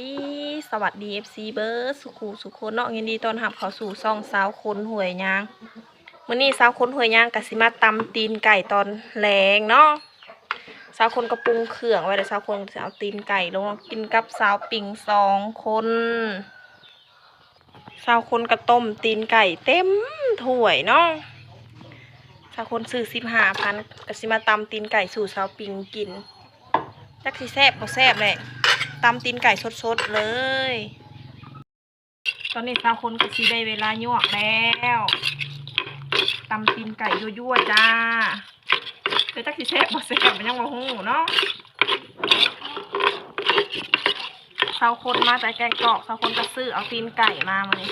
ดีสวัสดี FC เบิร์สุขูสุขคนเนาะยินดีต้อนรับเข้าสู่ซ่องสาวคนหวยยางมื้อนี้สาวคนหวยยางกสิมาตำตีนไก่ตอนแรงเนาะสาวคนก็ปรุงเครื่องไว้แต่สาวคนจะเอาตีนไก่ลงกินกับสาวปิงสองคนสาวคนก็ต้มตีนไก่เต็มถ้วยเนาะสาวคนซื้อสิบห้าพันกสิมาตำตีนไก่สู่สาวปิงกินจักสิแซ่บบ่แซ่บแหละ ตำตีนไก่สดๆเลย ตอนนี้สาวคนก็สีได้เวลาหยวกแล้วตำตีนไก่ยั่วๆจ้าเดี๋ยวจักสิแซ่บบ่แซ่บมันยังบ่ฮู้เนาะสาวคนมาแต่แกงกรอกสาวคนก็ซื้อเอาตีนไก่มามานี่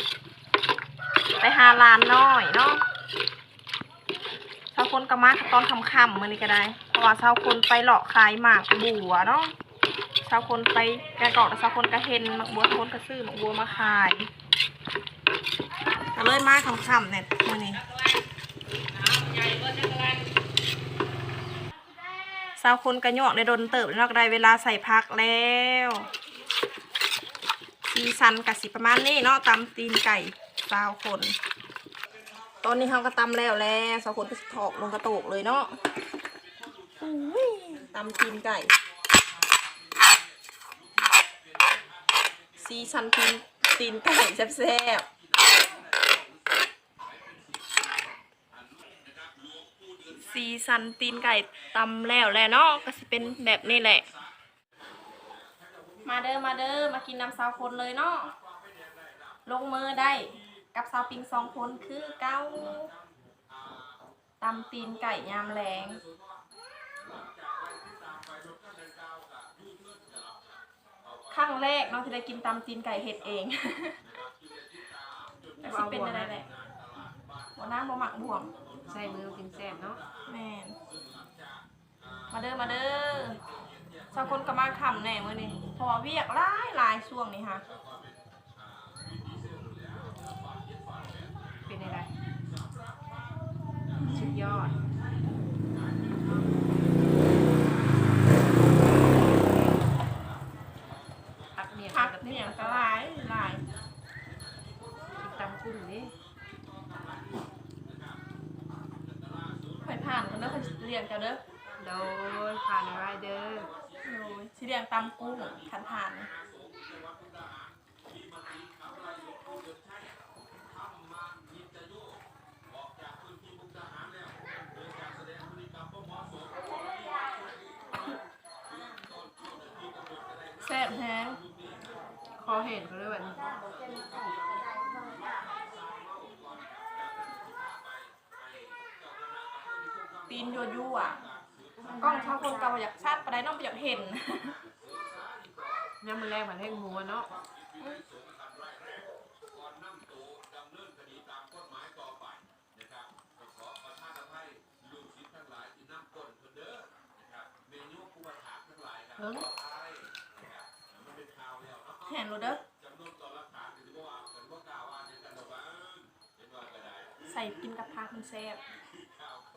ไปหาร้านน้อยเนาะสาวคนก็มาตอนค่ำๆมื้อนี้ก็ได้ เพราะว่าสาวคนไปเลาะขายหมากบัวเนาะ ชาวคนไปแกะกรอกแต่ชาวคนก็เห็นหมักบัวคนก็ซื้อหมักบัวมาขายก็เลยมาคำๆเนี่ยมือนี้ชาวคนกระยอกในโดนเติบแล้วก็ได้เวลาใส่พักแล้วซีซันกับสิประมาณนี้เนาะตำตีนไก่ชาวคน ตอนนี้เขาก็ตำแล้วแล้วชาวคนก็ถอกลงกระโตกเลยเนาะตำตีนไก่ ซีชันตีนตีนไก่แซ่บๆซีซันตีนไก่ตำแล้วแหละเนาะก็สิเป็นแบบนี้แหละ มาเด้อมาเด้อมากินน้ำซาวคนเลยเนาะลงมือได้กับซาวปิงสองคนคือเก้าตำตีนไก่ยามแรง งแรกเนาะที่ได้กินตำตีนไก่เห็ดเองแต่สิเป็นอะไรแหละหัวหน้าบ่หมักบวมใส่มือกินแซ่บเนาะแม่นมาเด้อมาเด้อสาวคนก็มาคำแน่มื้อนี้เพอเวียกหลายหลายช่วงนี้ค่ะเป็นอะไรสุดยอดพักเมียง พัก กับ เนี่ยก็หลายหลาย กินตำกุ้งนี่ ค่อย ผ่านกันเด้อค่อยเรียงกันเด้อโดยผ่านอะไรเด้อโอ้ยสิเรียงตำกุ้งขันผ่านแซ่บแฮงคอเห็นเขาเลยวันนี้ ตีนยั่วยั่วๆอะกล้องชาวคนเก่าอยากชัดปะไดน้องไปอยากเห็นเนี่ยมันแรกมันให้หัวเนาะเฮ้ยเห็นรู้เด้อใส่กินกับ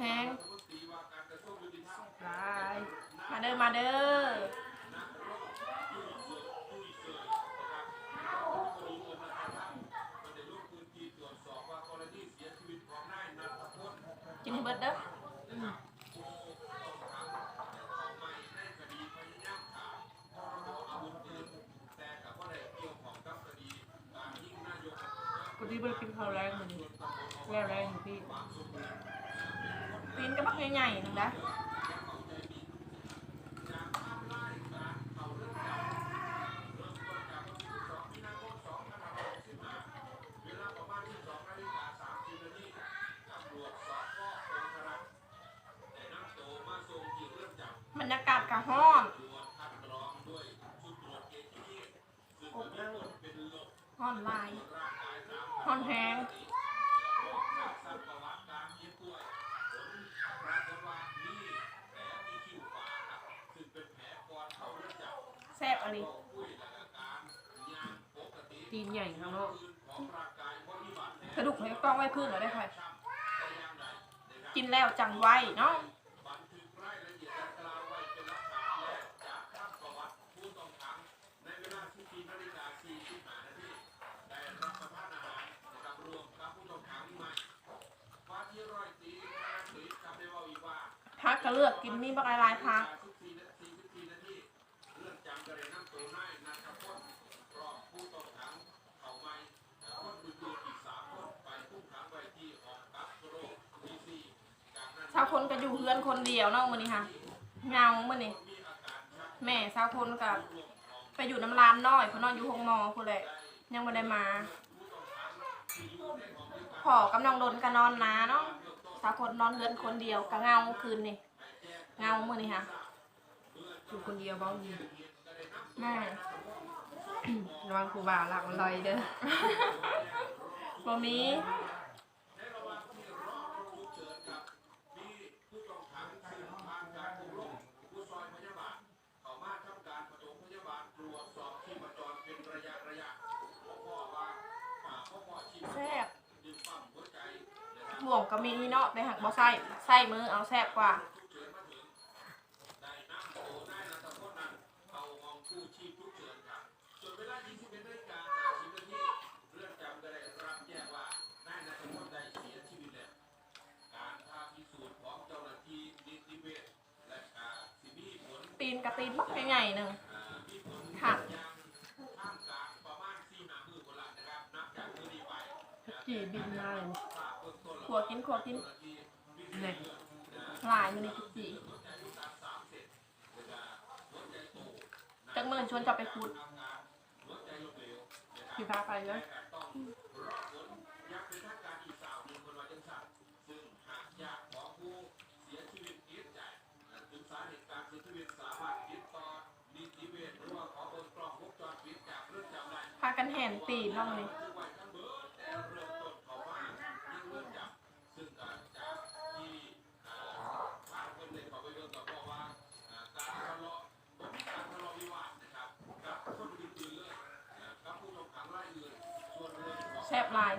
แห้งลายมาเด้อ มาเด้อกินให้เบิดเด้อคนที่ไม่กินข้าวแรงมือนแย่แรงอยู่พี่ ตีนกระบักใหญ่ๆนึงนะบรรยากาศกะห้อนอบห่อนลายห่อนแห้ง แซ่ตีนใหญ่ข้างนอกกระดูกให้กล้องไว้พึ่งเหรอได้ค่ะกินแล้วจังไว้เนาะพักก็เลือกกินนี่บักลายพักาวคนก็อยู่เพื่อนคนเดียวเนาะมื้อนี้ค่ะเงามื้อนี้แม่สาวคนกับไปอยู่น้ำร้านน้อยเพนนอนอยู่ห้องหมอพุ่นแหละยังไม่ได้มาพ่อกับน้องดนก็นอนนาเนาะสาวคนนอนเพื่อนคนเดียวก็เงาคืนนี่เงามื้อนี้ค่ะอยู่คนเดียวเบ้าอยู่แม่ระวังครูบ่าวหลักมันลอยเด้อบ่มี แซ่บ ห่วงก็มีเนาะไปหักบ่ใส่ใส่มือเอาแซ่บกว่าตีนกับตีนบักใหญ่ๆหนึ่งค่ะจีบินมาเลย วกินขัวกินเนี่ยหลายอยู่ในจุกจีจักเมินชวนจะไปขุดพี่พาไปนะพากันแห่นตีนน้องนี่ แซบลาย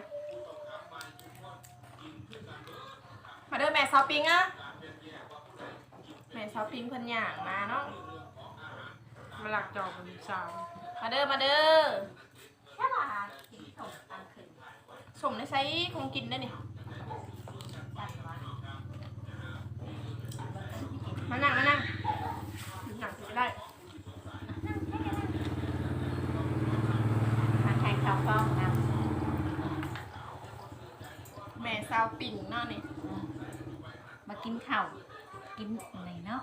มาเด้อแม่ซาวปิงอะแม่ซาวปิงเพิ่นย่างมาเนาะมาหลักจอกมันสามมาเด้อมาเด้อแค่ว่ากินส่งกลางคืนสมในไซคงกินได้นี่จัดว่ามานั่งมานั่งหนังสิได้ มาแข่งข้าวกล้องนะ แม่ซาวปิ่งเนาะนี่มากินข้าวกินอะไรเนาะ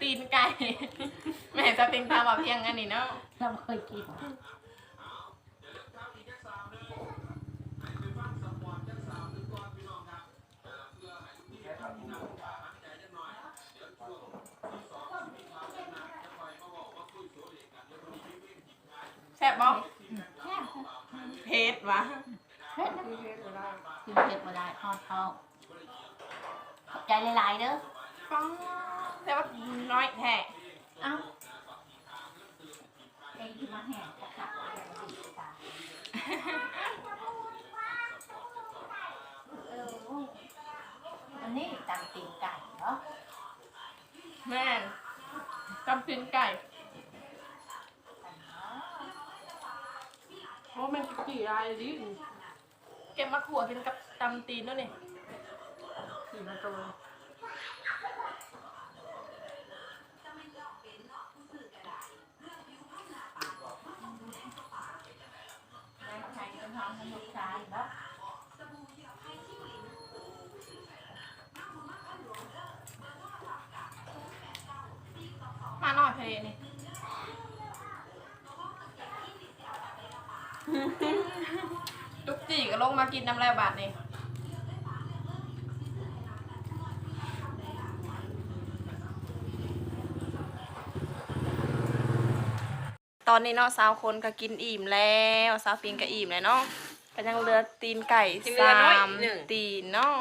ตีนไก่แม่ซาวปิ่งทำมาเพียงอันนี้เนาะเราเคยกินแซ่บบ่แค่ เผ็ดวะเผ็ดนะพี่เพชรก็ได้กินเผ็ดมาได้ทอดทองขอบใจหลายๆเด้อป้องแต่ว่าน้อยแท้เอ้าเองที่มาแห่กระขับอะไรดีตาเออวันนี้ตำตีนไก่เนาะแม่นจำตีนไก่ เพราะมันกี่ลายดิเก็บมาขัวกินกับตำตีนด้วยนี่สี่มาตัวมาหน่อยเพลนี่ ทุกจีก็ลงมากินน้ำแล้วบาทนี่ตอนนี้เนาะสาวคนก็กินอิ่มแล้วสาวปิงก็อิ่มแล้วเนาะก็ยังเหลือตีนไก่ที่เหลือสาน้อยมหนึ่ง ตีนเนาะ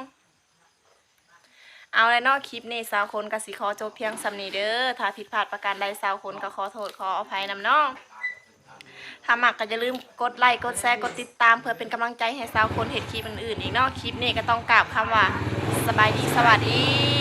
เอาเลยเนาะคลิปนี้สาวคนก็สิขอจบเพียงสำนีเด้อถ้าผิดพลาดประการใดสาวคนก็ขอโทษขออภัยนำเนาะ ถ้ามักก็อย่าลืมกดไลค์กดแชร์กดติดตาม เพื่อเป็นกำลังใจให้สาวคนเห็ดคลิปอื่นๆอีกเนาะคลิปนี้ก็ต้องกราบคำว่า สบายดีสวัสดี